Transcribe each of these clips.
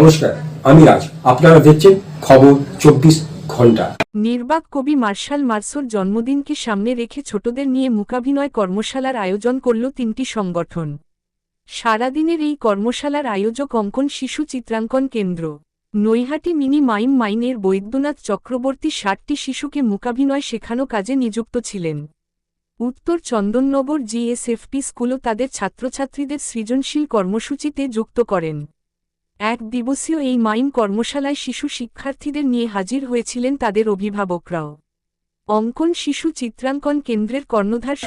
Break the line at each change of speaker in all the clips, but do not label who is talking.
নমস্কার, আমি রাজ। আপনারা দেখছেন খবর চব্বিশ ঘণ্টা।
নির্বাক কবি মার্শাল মার্সোর জন্মদিনকে সামনে রেখে ছোটদের নিয়ে মূকাভিনয় কর্মশালার আয়োজন করল তিনটি সংগঠন। সারাদিনের এই কর্মশালার আয়োজক অঙ্কন শিশু চিত্রাঙ্কন কেন্দ্র। নৈহাটি মিনি মাইম মাইনের বৈদ্যনাথ চক্রবর্তী ষাটটি শিশুকে মূকাভিনয় শেখানো কাজে নিযুক্ত ছিলেন। উত্তর চন্দননগর জিএসএফপি স্কুলও তাদের ছাত্রছাত্রীদের সৃজনশীল কর্মসূচিতে যুক্ত করেন। এক দিবসীয় এই মাইম কর্মশালায় শিশু শিক্ষার্থীদের নিয়ে হাজির হয়েছিলেন তাদের অভিভাবকরাও। অঙ্কন শিশু চিত্রাঙ্কন কেন্দ্রের কর্ণধার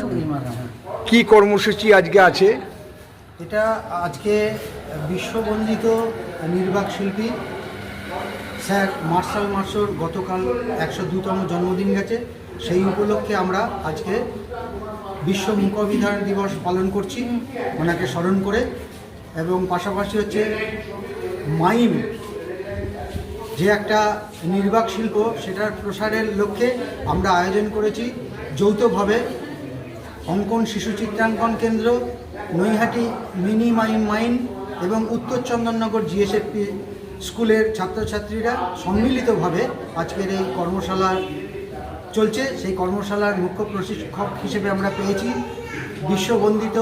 কি কর্মসূচি আজকে আছে?
এটা আজকে বিশ্ববন্দিত নির্বাক শিল্পী স্যার মার্শাল মার্শোর গতকাল একশো দুতম জন্মদিন গেছে। সেই উপলক্ষে আমরা আজকে বিশ্ব মুখবিধান দিবস পালন করছি। ওনাকে স্মরণ করে এবং পাশাপাশি হচ্ছে মাইম যে একটা নির্বাক শিল্প, সেটার প্রসারের লক্ষ্যে আমরা আয়োজন করেছি যৌথভাবে। অঙ্কন শিশু চিত্রাঙ্কন কেন্দ্র, নৈহাটি মিনি মাইম মাইন এবং উত্তর চন্দননগর জিএসএফপি স্কুলের ছাত্রছাত্রীরা সম্মিলিতভাবে আজকের এই কর্মশালা চলছে। সেই কর্মশালার মুখ্য প্রশিক্ষক হিসেবে আমরা পেয়েছি বিশ্ববন্দিত,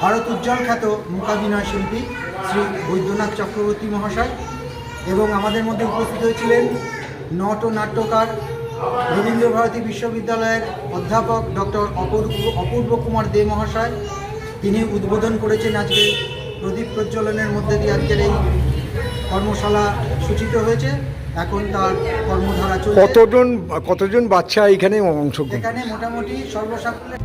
ভারত উজ্জ্বল খ্যাত মূকাভিনয় শিল্পী শ্রী বৈদ্যনাথ চক্রবর্তী মহাশয় এবং আমাদের মধ্যে উপস্থিত হয়েছিলেন নট ও নাট্যকার রবীন্দ্রভারতী বিশ্ববিদ্যালয়ের অধ্যাপক ডক্টর অপূর্ব অপূর্ব কুমার দে মহাশয়। তিনি উদ্বোধন করেছেন আজকে প্রদীপ প্রজ্বলনের মধ্যে দিয়ে আজকের এই কর্মশালা সূচিত হয়েছে। এখন তার কর্মধারা চলছে।
কতজন কতজন বাচ্চা এখানে অংশগ্রহণ?
এখানে মোটামুটি সর্বসাকুল্যে